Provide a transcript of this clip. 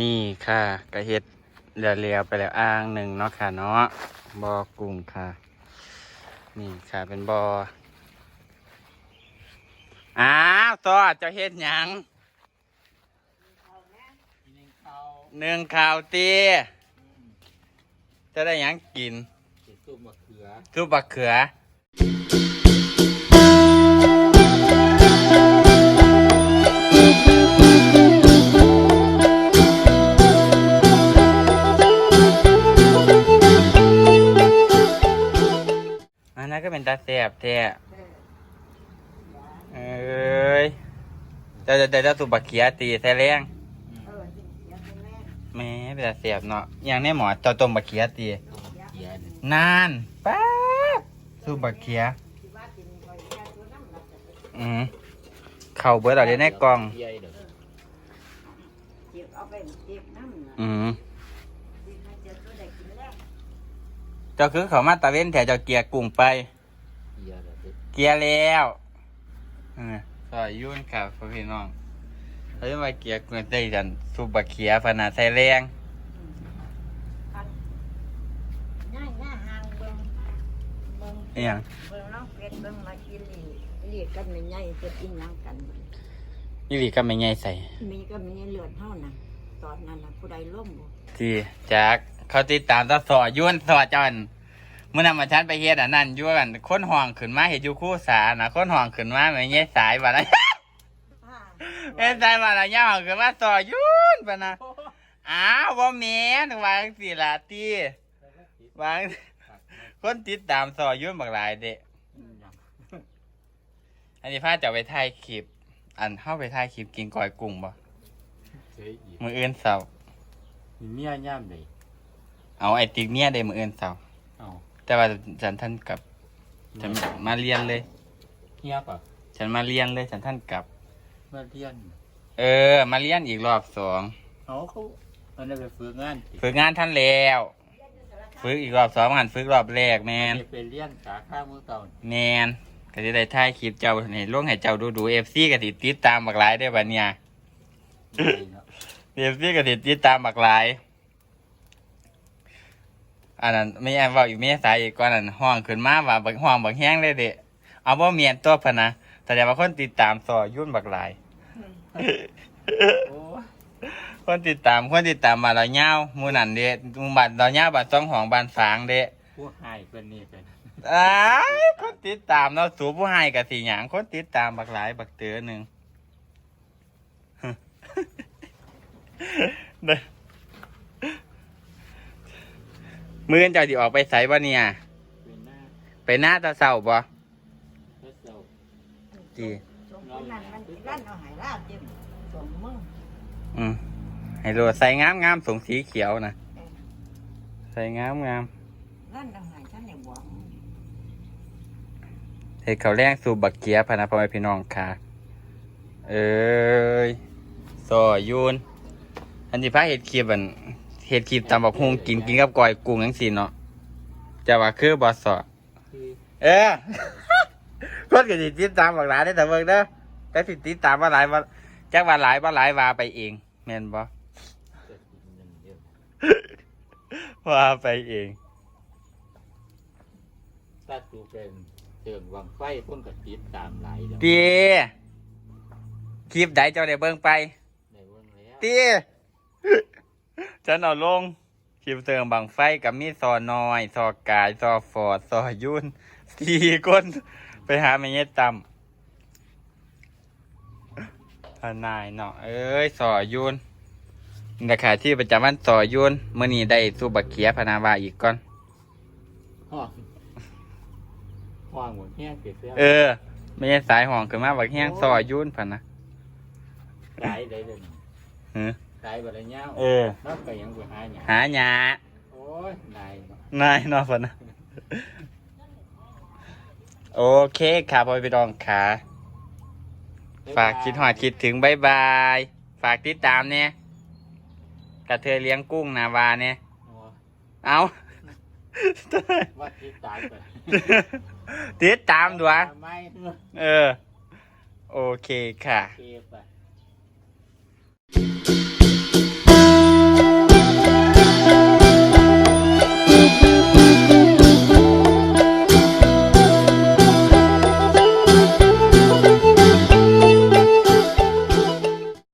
นี่ค่ะกระเฮ็ดเรียวๆไปแล้วอ่างหนึ่งเนาะค่ะเนาะบอกุ้งค่ะ นี่ค่ะเป็นบออ้าวต่อเจะเฮ็ดหยังหนึ่งข่าวตีจะได้หยังกินซุปมะเขือซุปบักเขือ ตาแสบแท้เอ้ยเดี๋ยวเดี๋ยวเดี๋ยวสุบักเขียตีแท้แรงแหม่เป็นตาแสบเนาะอย่างแนี้หมอเจ้าต้มบักเขียตีเขียนนานป๊าบสุบักเขียอืมเข่าเบิดเอาเดี๋ยวในกล่องเขียเด้อเก็บเอาไปเก็บน้ำน่ะอืมที่มันจะตัวได้กินแล้วเจ้าคือเขามาตะเว้นแถวเจ้าเกียร์กุ้งไป เขียเด้อเด้อเกียร์แล้วเออซอยยุ่นครับพ่อพี่น้องเขาจะมาเกียร์กุ้งได้จันสุบักเขียพนาใส่แรงง่ายง่ายห่างเบิ่งเบิ่งอหย่างเบิ่งน้องเป็ดเบิ่งมากินลีเลียดกันไม่ใหญ่จะกินหยังกันยี่หลีก็ไม่ง่ายใส่มีก็มีเลือดเท่านั้นตอนนั้นน่ะผู้ใดล้มบ่ที่จากเขาติดตามตาสอยุ่นสอจัน เมื่อนำมาชันไปเฮ็ดอันนั้นยุ่นค้นห่องขึ้นมาเห็ดอยู่คู่สานะค้นห่องขึ้นมาไม่ง่ายสายว่านะอ่าเอ้ยสายว่าละย่าห่องขึ้นมาสอยุ่นปะนะอ้าวบ่แม่นวางสิล่ะตีวางคนติดตามสอยุ่นบักหลายเด้อันนี้พาจะไปถ่ายคลิป อันเข้าไปถ่ายคลิปกินก้อยกุ้งบ่เสียอีกมืออื่นเสาร์มีเมียย่ามใดเอาไอติ๊กเนี่ยได้มืออื่นเสาร์เอา แต่ว่าฉันท่านกลับ ฉันมาเรียนเลย เฮียป่ะฉันมาเรียนเลยฉันท่านกลับ มาเรียนเออ มาเรียนอีกรอบสองเอาเขาอันนั้นไปฝึกงานติฝึกงานท่านแล้วฝึกอีกรอบสองหันฝึกรอบแรกแมน ไปเรียนสาขามือเก่าแมนก็จะได้ถ่ายคลิปเจ้าเห็นลงให้เจ้าดูดูเอฟซีก็ติดติดตามบักหลายได้อบัดเนี่ย นี่เนาะ เอฟซีก็ติดติดตามบักหลาย อันนั้นไม่แอบเว่าอยู่เมษายอีกก่อนนั้นห้องขึ้นมาว่าบักห้องบักแห้งเลยเด็เอาบ่เมียนตัวพะนะแต่เดี๋ยวว่าคนติดตามซอยุ่นบักหลายโอ้ยคนติดตามคนติดตามมาเราเงาหมูนันเด็มูบัตรเราเงาบัตรต้องห้องบานฝางเด็ผู้ให้เป็นนี่เป็นอ้ายคนติดตามเราะสูผู้ให้กับสีหยางคนติดตามบักหลาย บักเตือหนึ่ง เด้อ มืออนเจ้าดิออกไปใส่บ่เนี่ยเป็นหน้าไปหน้าตาเศร้าบ่พระเจ้าจีสมคนนั้นมันลั่นเอาหายลาบเต็มสมมึงอืมให้โลดใส่งามงามสงสีเขียวนะใส่งามงามลั่นเอาหายท่านในหวังเห็ดเขาวแรงสูบบักเกียพะนะพ่อแม่พี่น้องค่ะ เอ้ยซอยูนอันที่พาเห็ดคลิปอัน เห็ดคลิปตามบักฮุงกินกินกับก้อยกุ้งจังซี่เนาะจะว่าคือบอสอคือเออคนก็สิติดตามบักหลายได้อแต่เบิ่งเด้อแต่สิติดตามว่าหลายว่าจักว่าหลายว่าหลายว่าไปเองแม่นบ่จะกินเงินเยอะว่าไปเองถ้าตูเป็นเจิงวังไฟพ่นกับติดตามหลายเดี๋ยวตีคลิปใดเจ้าได้เบิ่งไปในวันแล้วตี ฉันเอาลงคลิปเติมบังไฟกับมีซอน้อยซอกายซอฟอร์ดซอยุ่นสี่คนไปหาแม่เย็ดตำทนายเนาะเอ้ยซอยุ่นราคาที่ประจำวันซอยุ่นเมื่อนี้ได้สูบักเขียพนาวาอีกก่อนห้องห้องหมดแห้งเกลียดเสียเออ ไม่ใช่สายห่องขึ้นมาบักแห้งซอยุ่นพะนะหลายได้เลยเอ อหลายบัดละเงาเออนับไปยังไปหาหยังหาหยาโอ้ยนายเนาะนายเนอพะนะโอเคครับพ่อพี่น้องขาฝากคิดหอดคิดถึงบายบาย ฝากติดตามเนี่ยกระเทยเลี้ยงกุ้งนาวาเนี่ยโอ้ยเอาว่าติดตามไปติดตามด้วยไม่เนอะเออ โอเคค่ะโอเคไป